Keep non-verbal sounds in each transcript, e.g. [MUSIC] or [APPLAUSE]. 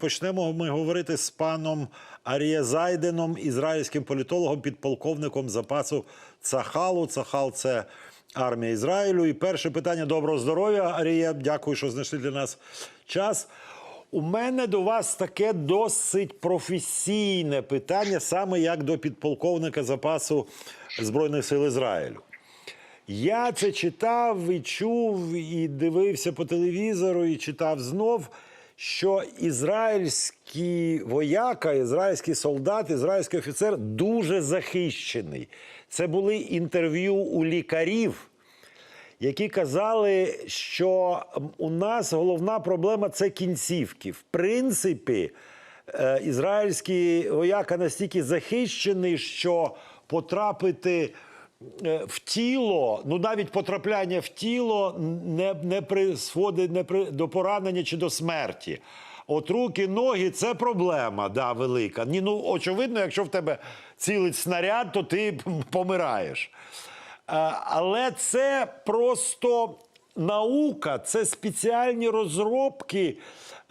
Почнемо ми говорити з паном Арія Зайденом, ізраїльським політологом, підполковником запасу Цахалу. Цахал це армія Ізраїлю. І перше питання доброго здоров'я. Арія, дякую, що знайшли для нас час. У мене до вас таке досить професійне питання, саме як до підполковника запасу Збройних сил Ізраїлю. Я це читав і чув, і дивився по телевізору, і читав знов, що ізраїльський вояка, ізраїльський солдат, ізраїльський офіцер дуже захищений. Це були інтерв'ю у лікарів, які казали, що у нас головна проблема це кінцівки. В принципі, е, ізраїльський вояка настільки захищений, що потрапити в тіло, ну навіть потрапляння в тіло не, не призводить не при, до поранення чи до смерті. От руки, ноги це проблема, да, велика. Ні, ну очевидно, якщо в тебе цілить снаряд, то ти помираєш. Е, Але це просто наука, це спеціальні розробки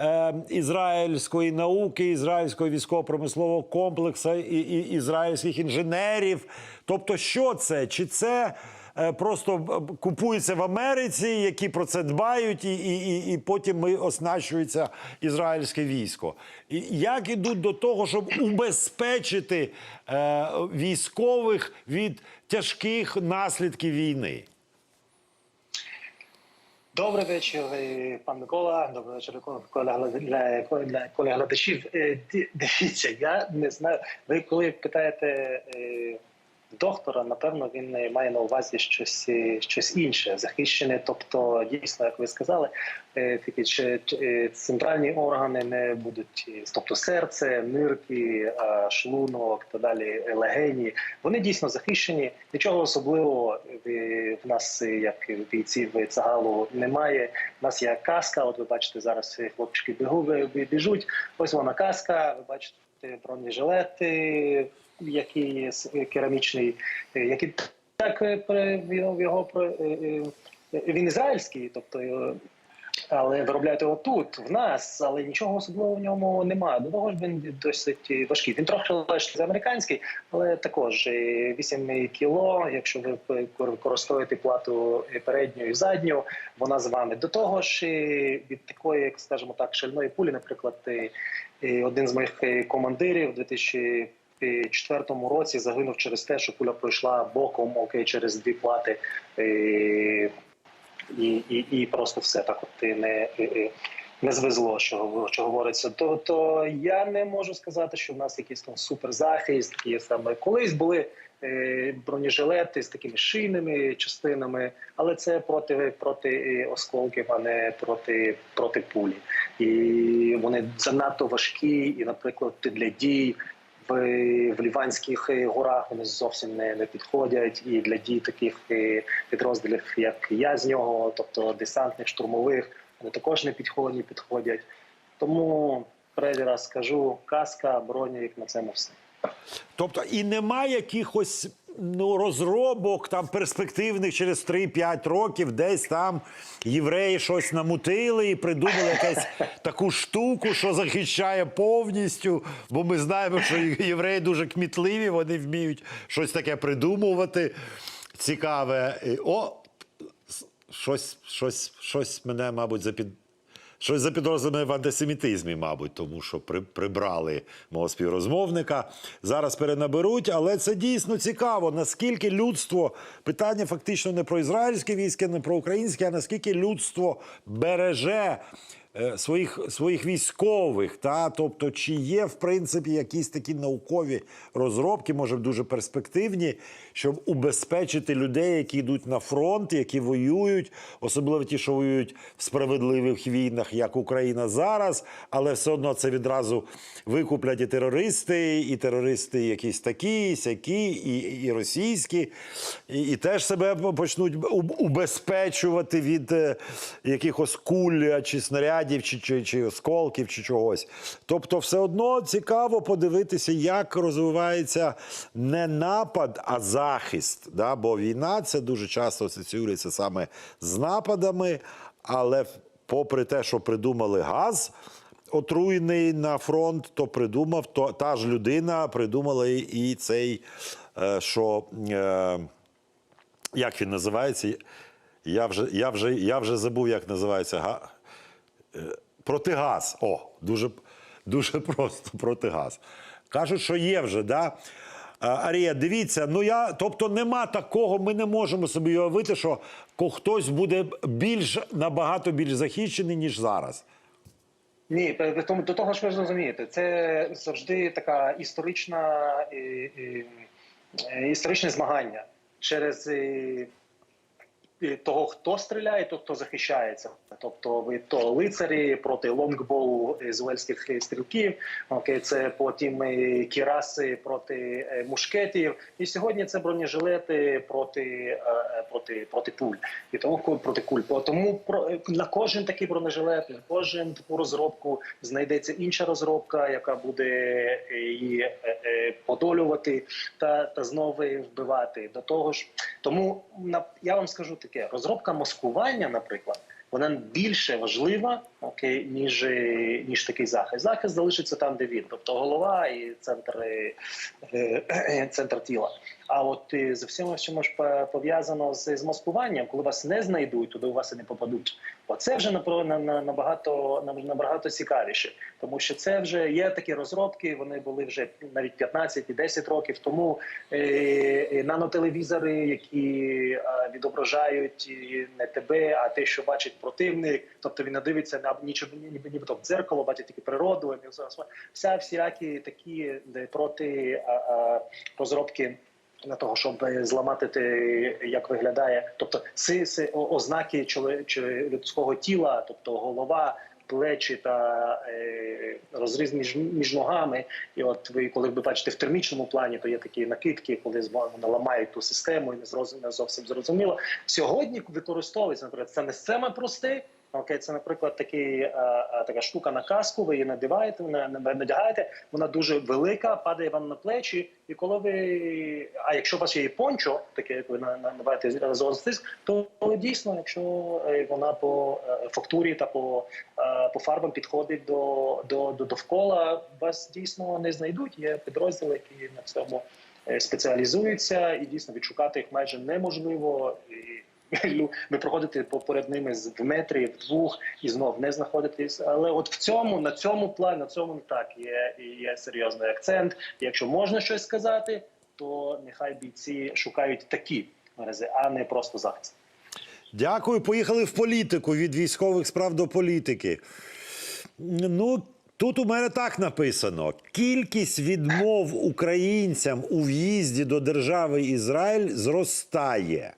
е, ізраїльської науки, ізраїльського військово-промислового комплексу і, і ізраїльських інженерів. Тобто, що це? Чи це е, просто е, купується в Америці, які про це дбають, і, і, і, і потім ми оснащується ізраїльське військо? І як ідуть до того, щоб убезпечити е, військових від тяжких наслідків війни? Добрий вечір, е, пан Микола. Добрий вечір, колега коля глядачів. Е, Дивіться, я не знаю. Ви коли питаєте е, доктора, напевно, він має на увазі щось, е, щось інше, захищене. Тобто, дійсно, як ви сказали, е, такі е, центральні органи не будуть, тобто серце, нирки, шлунок та далі легені. Вони дійсно захищені. Нічого особливого в нас, як бійців цагалу, немає. У нас є каска. От ви бачите, зараз хлопчики бігу, бі- біжуть. Ось вона каска. Ви бачите бронежилети, який керамічний, е, який так е, при- його, е, е, він ізраїльський, тобто. е, але виробляють його тут, в нас, але нічого особливого в ньому немає. До того ж він досить важкий. Він трохи легший за американський, але також е, 8 кіло. Якщо ви використовуєте плату передню і задню, вона з вами. До того ж, е, від такої, як скажімо так, шальної пулі, наприклад, е, е, один з моїх е, командирів у 2004 році загинув через те, що куля пройшла боком, окей, через дві плати. е, і, і, і просто все так от і не, не звезло, що, що говориться. То, я не можу сказати, що в нас якийсь там суперзахист, є саме колись були е, бронежилети з такими шийними частинами, але це проти проти е, осколків, а не проти, проти пулі. І вони занадто важкі, і, наприклад, для дій в, в Ліванських горах вони зовсім не, не підходять. І для дій таких е, підрозділів, як я з нього, тобто десантних, штурмових, вони також не підходять, не підходять. Тому третій раз скажу: каска, бронік на цьому все. Тобто і немає якихось ну, розробок там перспективних через 3-5 років, десь там євреї щось намутили і придумали якусь [LAUGHS] таку штуку, що захищає повністю. Бо ми знаємо, що євреї дуже кмітливі, вони вміють щось таке придумувати. Цікаве. О, щось, щось, щось мене, мабуть, запід. Щось за запідозрює в антисемітизмі, мабуть, тому що при, прибрали мого співрозмовника. Зараз перенаберуть, але це дійсно цікаво, наскільки людство питання фактично не про ізраїльське військо, не про українське, а наскільки людство береже своїх, своїх військових. Та? Тобто, чи є в принципі якісь такі наукові розробки, може дуже перспективні, щоб убезпечити людей, які йдуть на фронт, які воюють, особливо ті, що воюють в справедливих війнах, як Україна зараз, але все одно це відразу викуплять і терористи, і терористи якісь такі, сякі, і, і російські, і, і теж себе почнуть убезпечувати від е, якихось куль чи снарядів, чи, чи, чи осколків, чи чогось. Тобто, все одно цікаво подивитися, як розвивається не напад, а захист. Да? Бо війна це дуже часто асоціюється саме з нападами, але попри те, що придумали газ. отруєний на фронт, то придумав, то та ж людина придумала і цей, е, що е, як він називається? Я вже, я вже, я вже забув, як називається. Е, Протигаз. О, дуже, дуже просто [LAUGHS] протигаз. Кажуть, що є вже, да? Арія, дивіться, ну я, тобто нема такого, ми не можемо собі уявити, що хтось буде більш набагато більш захищений, ніж зараз. Ні, до того ж ви ж розумієте, це завжди така історична і, е, історичне змагання через е, того, хто стріляє, то хто захищається. Тобто, ви то лицарі проти лонгбоу ізраїльських стрілків. Окей, це потім е, кіраси проти е, мушкетів. І сьогодні це бронежилети проти, е, проти, проти пуль. І тому проти куль. Тому на кожен такий бронежилет, на кожен таку розробку знайдеться інша розробка, яка буде її подолювати та, та знову вбивати. До того ж, тому я вам скажу таке: розробка маскування, наприклад. Вона більше важлива, окей, ніж, е, ніж такий захист. Захист залишиться там, де він, тобто голова і центр, е, е, центр тіла. А от е, з всім, що ж пов'язано з, з маскуванням, коли вас не знайдуть, туди у вас і не попадуть. Оце вже на, на, набагато на- набагато цікавіше, тому що це вже є такі розробки. Вони були вже навіть 15 і 10 років тому. Е, е, нанотелевізори, які е, відображають е, не тебе, а те, що бачить противник. Тобто він не дивиться на нічого, ніби нібито в дзеркало, бачить тільки природу. Вся всілякі такі проти розробки. Для того щоб зламати те, як виглядає, тобто си, си, о- ознаки людського тіла, тобто голова, плечі та е, розріз між, між ногами. І от ви, коли ви бачите в термічному плані, то є такі накидки, коли вони ламають ту систему і не зовсім зрозуміло. Сьогодні використовується, наприклад, це не саме просте. Окей, це, наприклад, такий, а, а, така штука на каску, ви її надіваєте, на- на- надягаєте, вона дуже велика, падає вам на плечі. І коли ви. А якщо у вас є пончо, таке, як ви на- на- називаєте разом стиск, то дійсно, якщо е, вона по е, фактурі та по, е, по фарбам підходить до, до, до довкола, вас дійсно не знайдуть. Є підрозділи, які на цьому е, спеціалізуються, і дійсно відшукати їх майже неможливо. І ви проходите поряд ними з в метрі, двох і знов не знаходитесь. Але от в цьому, на цьому плані, на цьому так є, є серйозний акцент. Якщо можна щось сказати, то нехай бійці шукають такі мерези, а не просто захист. Дякую. Поїхали в політику від військових справ до політики. Ну, тут у мене так написано: кількість відмов українцям у в'їзді до держави Ізраїль зростає.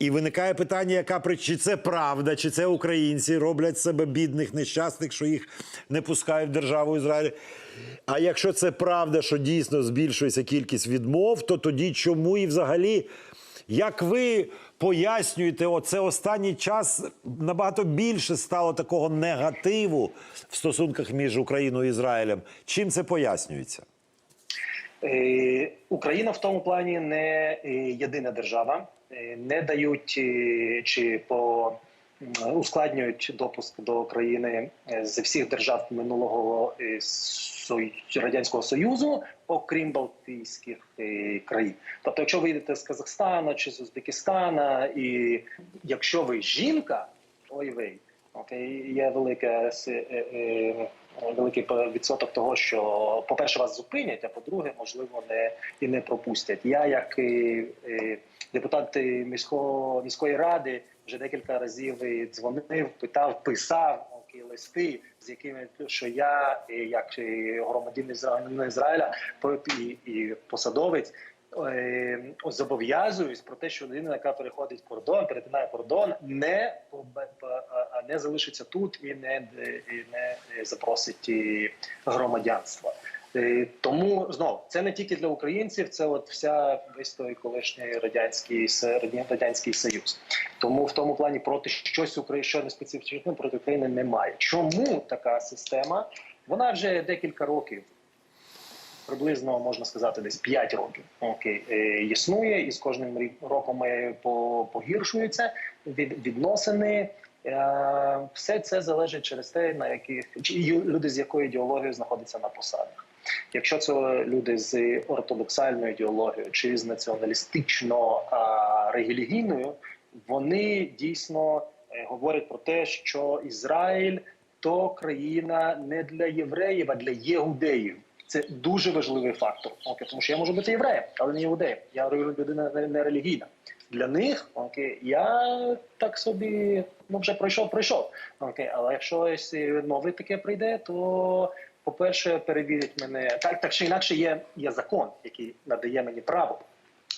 І виникає питання, яка чи це правда, чи це українці роблять себе бідних, нещасних, що їх не пускають в державу Ізраїль. А якщо це правда, що дійсно збільшується кількість відмов, то тоді чому і взагалі, як ви пояснюєте, оце останній час набагато більше стало такого негативу в стосунках між Україною і Ізраїлем? Чим це пояснюється? Е, Україна в тому плані не е, єдина держава, не дають е, чи по ускладнюють допуск до країни е, з всіх держав минулого е, радянського союзу, окрім Балтійських е, країн. Тобто, якщо ви йдете з Казахстана чи з Узбекистана, і якщо ви жінка, ой ви. Окей, є велика е, е, великий по- відсоток того, що, по-перше, вас зупинять, а по-друге, можливо, не і не пропустять. Я, як е, е, депутат міського міської ради, вже декілька разів і дзвонив, питав, писав окей, листи, з якими що я, як громадянин Ізраїля, Ізраїля і, і посадовець. е, Зобов'язуюсь про те, що людина, яка переходить кордон, перетинає кордон, не по- не залишиться тут і не, і не запросить і громадянство. Е, Тому знов це не тільки для українців, це от вся весь той колишній радянський радянський союз. Тому в тому плані проти щось України, що не специфічне проти України немає. Чому така система? Вона вже декілька років приблизно можна сказати, десь 5 років окей, існує, і з кожним роком е, погіршуються від, відносини. Е, Все це залежить через те, на яких люди з якою ідеологією знаходяться на посадах. Якщо це люди з ортодоксальною ідеологією чи з націоналістично релігійною, вони дійсно е, говорять про те, що Ізраїль то країна не для євреїв, а для євдеїв. Це дуже важливий фактор. Окей, тому що я можу бути євреєм, але не євдеєм. Я людина не, релігійна. Для них окей, я так собі ну вже пройшов, пройшов. Окей, але якщо новий таке прийде, то по-перше, перевірять мене так, так чи інакше є, є закон, який надає мені право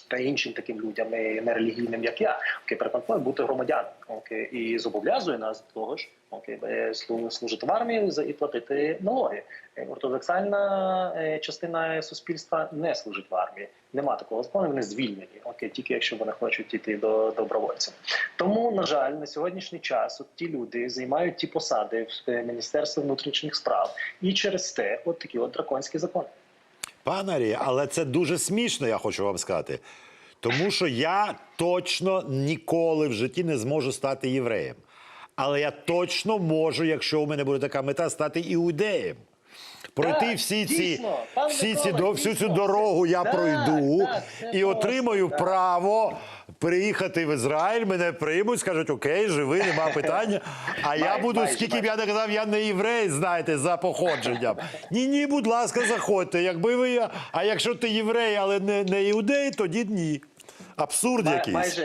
та іншим таким людям, нерелігійним, як я, окей, переконує бути громадянами, окей, і зобов'язує нас до того ж, служити в армії за- і платити налоги. Е, Ортодоксальна е, частина суспільства не служить в армії. Нема такого закону, вони звільнені, окей, тільки якщо вони хочуть йти до добровольців. Тому, на жаль, на сьогоднішній час от ті люди займають ті посади в е, Міністерстві внутрішніх справ, і через те, от такі от драконські закони. Пане Арі, але це дуже смішно, я хочу вам сказати. Тому що я точно ніколи в житті не зможу стати євреєм. Але я точно можу, якщо у мене буде така мета, стати іудеєм. Пройти Так, всі ці, дійсно, пан всі ці Микола, до- всю цю дорогу я Так, пройду так, і отримаю так. право приїхати в Ізраїль. Мене приймуть, скажуть, окей, живи, нема [LAUGHS] питання. А я буду, скільки б я не казав, я не єврей, знаєте, за походженням. Ні, ні, будь ласка, заходьте. Якби ви. я- А якщо ти єврей, але не, не іудей, тоді ні. Абсурд якийсь.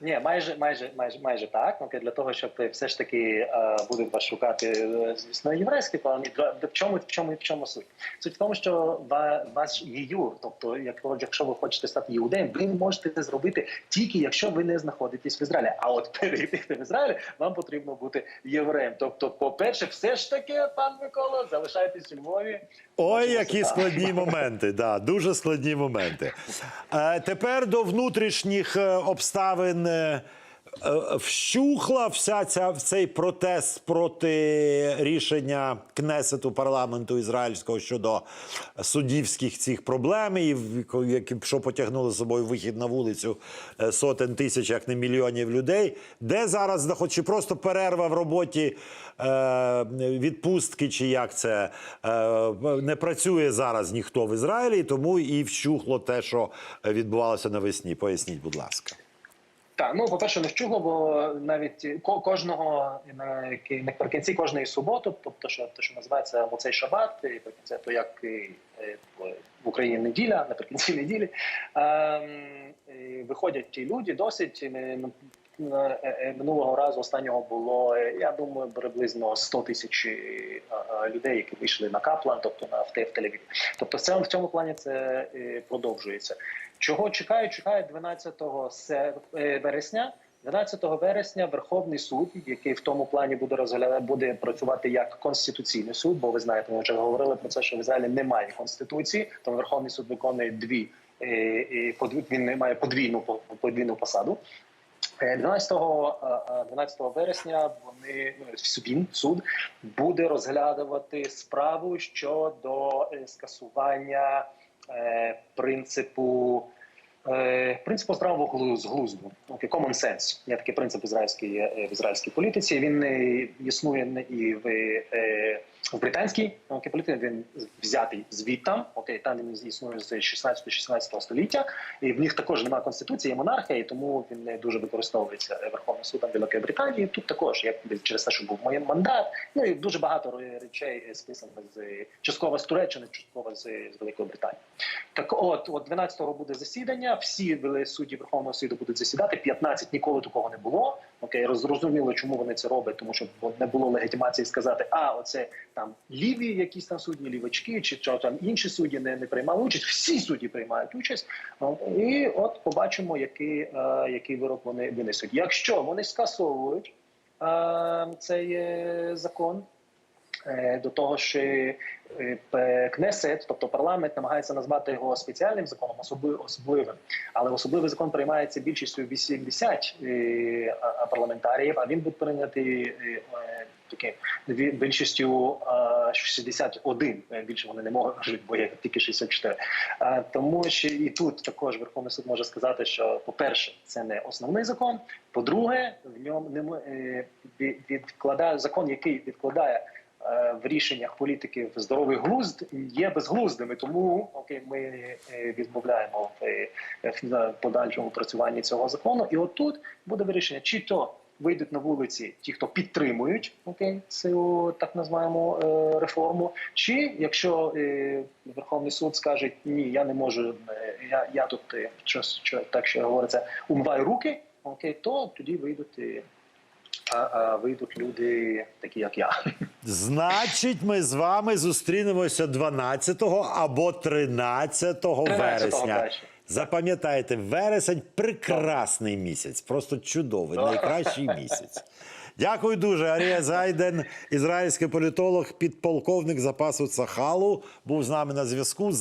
Ні, майже, майже, майже, майже так. Ну, для того, щоб все ж таки е, будуть вас шукати, е, звісно, єврейський план. І В чому, в чому, в чому суть? Суть в тому, що ваш ЄЮ, тобто, якщо ви хочете стати іудеєм, ви можете це зробити тільки якщо ви не знаходитесь в Ізраїлі. А от перейти в Ізраїль вам потрібно бути євреєм. Тобто, по-перше, все ж таки, пан Микола, залишайтесь у Львові. Ой, які складні [LAUGHS] моменти, да, дуже складні моменти. Е, тепер до внутрішніх обставин. Е, е, Вщухла вся ця цей протест проти рішення Кнесету парламенту ізраїльського щодо суддівських цих проблем, і які що потягнули з собою вихід на вулицю е, сотень тисяч, як не мільйонів людей. Де зараз чи просто перерва в роботі е, відпустки, чи як це е, не працює зараз ніхто в Ізраїлі, тому і вщухло те, що відбувалося навесні. Поясніть, будь ласка. Так, ну по-перше, не вчугло, бо навіть кожного наприкінці кожної суботи, тобто що те, що називається оцей шабат, і наприкінці, то як і, в Україні неділя, наприкінці [LAUGHS] неділі, ем, виходять ті люди досить. Е, е, е, Минулого разу останнього було, я думаю, приблизно 100 тисяч людей, які вийшли на Каплан, тобто на в Те- в Тель-Авіві. Тобто, цьому в цьому плані це продовжується. Чого чекають? Чекають 12 се- е, вересня. 12 вересня Верховний суд, який в тому плані буде розглядати, буде працювати як конституційний суд, бо ви знаєте, ми вже говорили про це, що в Ізраїлі немає конституції, тому Верховний суд виконує дві він має подвійну по- подвійну посаду. Е, 12, е, е, 12 вересня вони ну, суд буде розглядувати справу щодо е, скасування е, принципу. е, Принципу здравого глуз- глузду, common sense. Є такий принцип ізраїльській е, в ізраїльській політиці. Він існує і в, е, в британській окей, політиці. Він взятий звідтам. Окей, там він існує з 16-16 століття. І в них також немає конституції, є монархія, і тому він не дуже використовується Верховним судом Великої Британії. Тут також як через те, що був моїм мандат. Ну і дуже багато речей е, списаних з частково з Туреччини, частково з, з Великої Британії. Так, от, от 12-го буде засідання. Всі вели- судді Верховного суду будуть засідати. 15 ніколи такого не було. Окей, розрозуміло, чому вони це роблять, тому що не було легітимації сказати, а оце там ліві, якісь там судді, лівачки, чи що там інші судді не, не приймали участь. Всі судді приймають участь. І от побачимо, який, е, який вирок вони винесуть. Якщо вони скасовують е, цей е, закон. е, До того ж, е, е, Кнесет, тобто парламент, намагається назвати його спеціальним законом, особливим. Але особливий закон приймається більшістю 80 е, а- а парламентаріїв, а він буде прийнятий е, е, ві- більшістю е, 61. Е, Більше вони не можуть, бо є тільки 64. Е, Тому що і тут також Верховний суд може сказати, що по-перше, це не основний закон. По-друге, в ньому не е, відкладає закон, який відкладає. е, В рішеннях політиків здоровий глузд є безглуздими, тому окей, ми е, відмовляємо е, в подальшому працюванні цього закону. І отут буде вирішення, чи то вийдуть на вулиці ті, хто підтримують окей, цю так називаємо е, реформу, чи якщо е, Верховний суд скаже ні, я не можу, е, я, я тут щось що, так що говориться, умиваю руки, окей, то тоді вийдуть. а, а вийдуть люди, такі як я. Значить, ми з вами зустрінемося 12 або 13 вересня. вересня. Запам'ятайте, вересень прекрасний місяць, просто чудовий, найкращий місяць. Дякую дуже. Арія Зайден, ізраїльський політолог, підполковник запасу Цахалу, був з нами на зв'язку.